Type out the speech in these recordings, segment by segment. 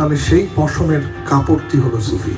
তাহলে সেই পশমের কাপড়টি হলো সুফি।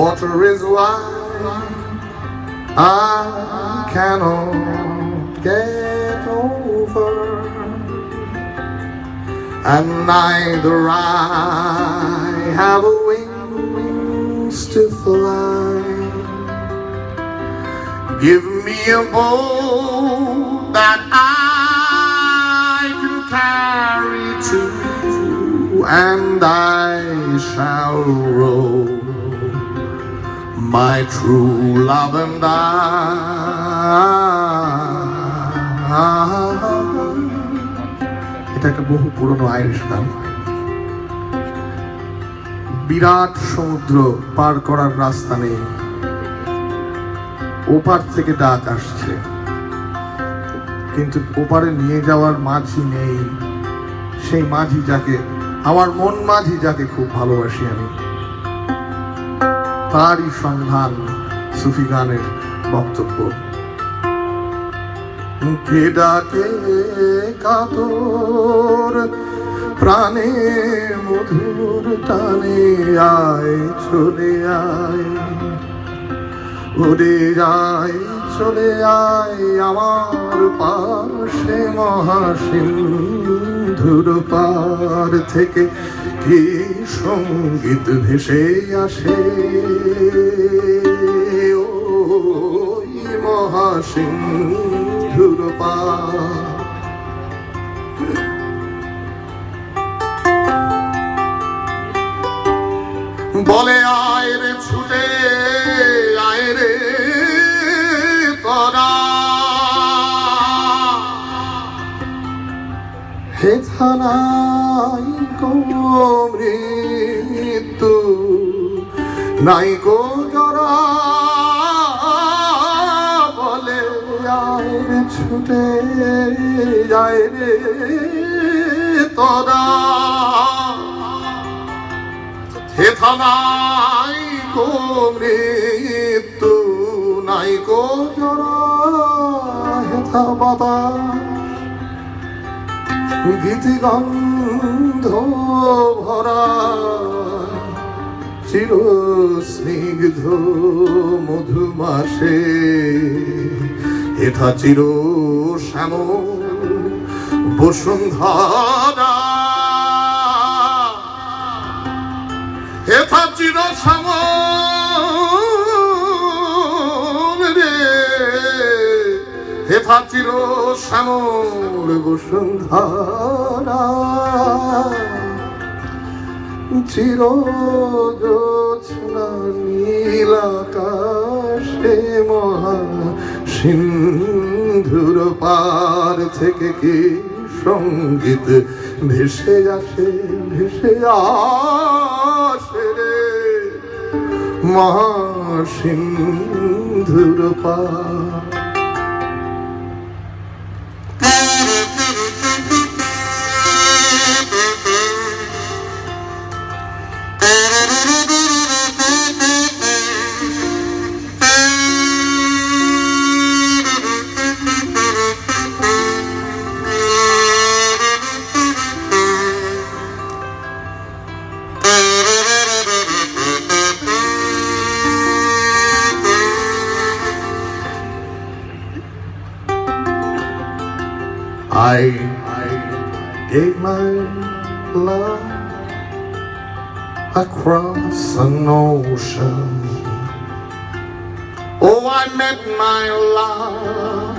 Water is wide, I cannot get over, and neither I have wings to fly. Give me a boat that I can carry to, and I shall row my true love and I. এটা একটা বহু পুরনো Irish গান বিরাট সমুদ্র পার করার রাস্তা নেই। ওপার থেকে ডাক আসছে। কিন্তু ওপারে নিয়ে যাওয়ার মাঝি নেই। সেই মাঝি যাকে আমার মন মাঝি যাকে খুব ভালোবাসি আমি। তারই সন্ধান সুফি গানের বক্তব্য। কে ডাকে কাতর, প্রাণে মধুর টানে আয়, চলে আয়। উড়ে যায় চলে আয় আমার পাশে মহাসিন্ধুর পার থেকে। কি সংগীত ভেসে আসে। ওই মহাসিন্ধুর বলে, আয় রে, ছুটে, আয় রে, তোরা। হে থানাই গো মৃত্যু নাই গো জরা বলে আয় ছুটে আয় রে তোরা। হেথা নাই কো মৃত্যু, নাই কো জরা হেথা বাতাস গীতি গন্ধ ভরা চির স্নিগ্ধ মধুমাসে হেথা চির শ্যাম বসুন্ধরা। হেথা চির শ্যামল চির শ্যামল বসুন্ধরা চির নীল আকাশে মহা সিন্ধুর পার থেকে কি সংগীত ভেসে আসে ভেসে আসে রে? মহা সিন্ধুর পার Thank you. I, I gave my love across an ocean Oh, I met my love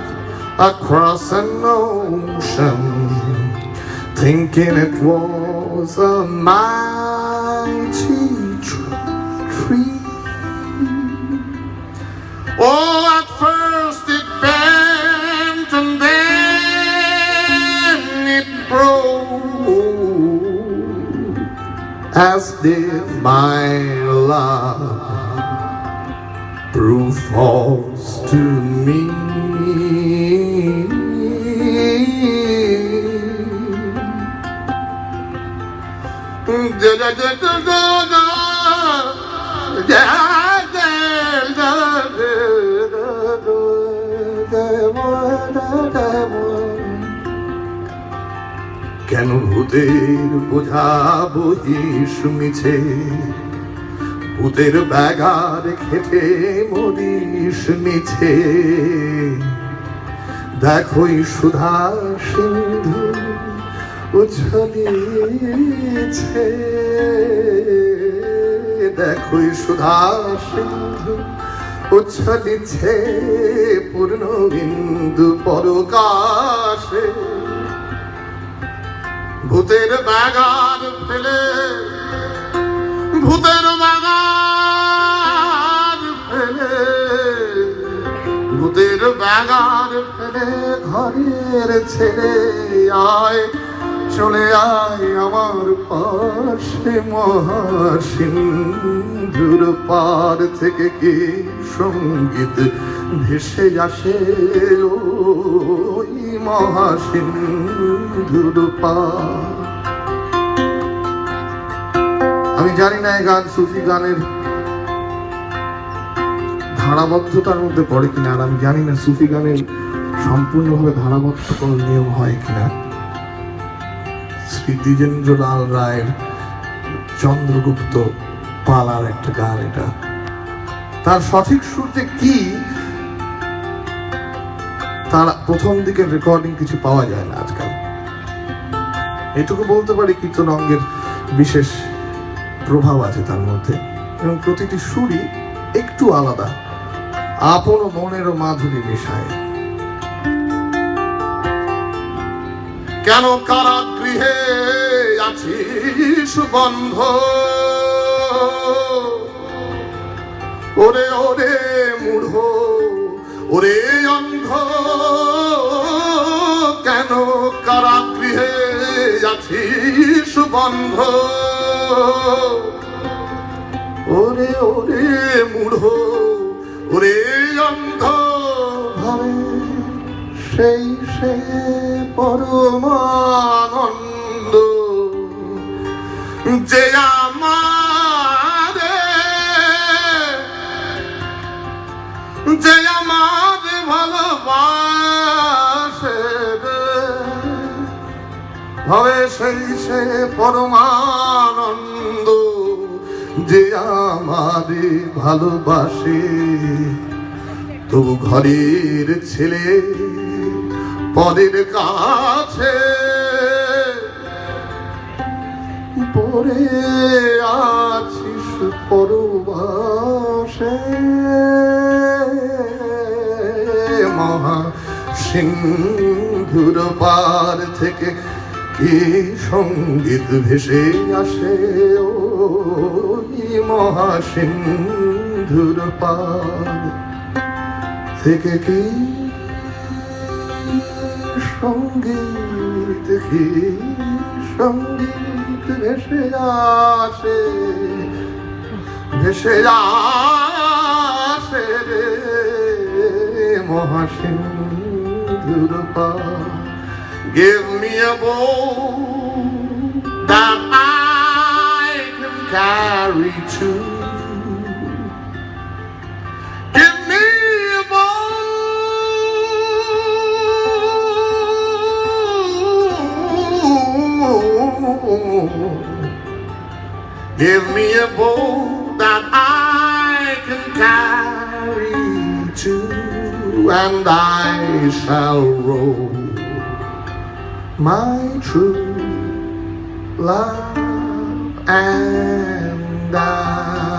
across an ocean, thinking it was a mighty tr- tree. Oh, at as did my love prove false to me. Da da da da da da. কেন ভূতের বোঝা বহিস মিছে? ভূতের ব্যাগার খেটে Morris মিছে। দেখোই সুধা সিন্ধু উছলিয়েছে দেখোই সুধা সিন্ধু উছলিছে পূর্ণ বিন্দু পরকাশে। ভূতের ব্যাগার ফেলে, ভূতের বাগান ফেলে, ভূতের বাগান ফেলে, ঘরের ছেলে আয়, চলে আয় আমার পাশে মহাসিন্ধুর পার থেকে কি সংগীত ভেসে আসে ওই মহাসিন্ধুর পার আমি জানি না এই গান সুফি গানের ধারাবদ্ধতার মধ্যে পড়ে কিনা, আর আমি জানি না সুফি গানের সম্পূর্ণভাবে ধারাবদ্ধ কোনো নিয়ম হয় কিনা। শ্রী দ্বিজেন্দ্র লাল রায়ের চন্দ্রগুপ্ত পালার একটা গান এটা। তার সঠিক সুর যে কি তার প্রথম দিকের রেকর্ডিং কিছু পাওয়া যায় না আজকাল। এটুকু বলতে পারি কীর্তন অঙ্গের বিশেষ প্রভাব আছে তার মধ্যে। এবং প্রতিটি সুরই একটু আলাদা। আপন মনের মাধুরী মেশায় কেন কারাগৃহে আছিস বন্ধ? ওরে ওরে, মূঢ়। ওরে অন্ধ, কেন কারাগৃহে আছিস বন্ধ? ওরে ওরে মূঢ়, ওরে অন্ধ, ভাবে সেই সে পরমানন্দ যে আমারে, যে আমার হবে সেই সে পরমানন্দ যে আমারে ভালোবাসে। তবু ঘরের ছেলে পদের কাছে পরে আছিস পরবাসে। মহা সিন্ধুর পার থেকে কি সংগীত ভেসে আসে ওই মহা সিন্ধুর পার থেকে কি সংগীত কি সংগীত ভেসে আসে? ভেসে আসে রে মহাসিন্ধুর পার Give me a bow that I can carry too. Give me a bow. Give me a bow that I can carry too, and I shall row my true love and I.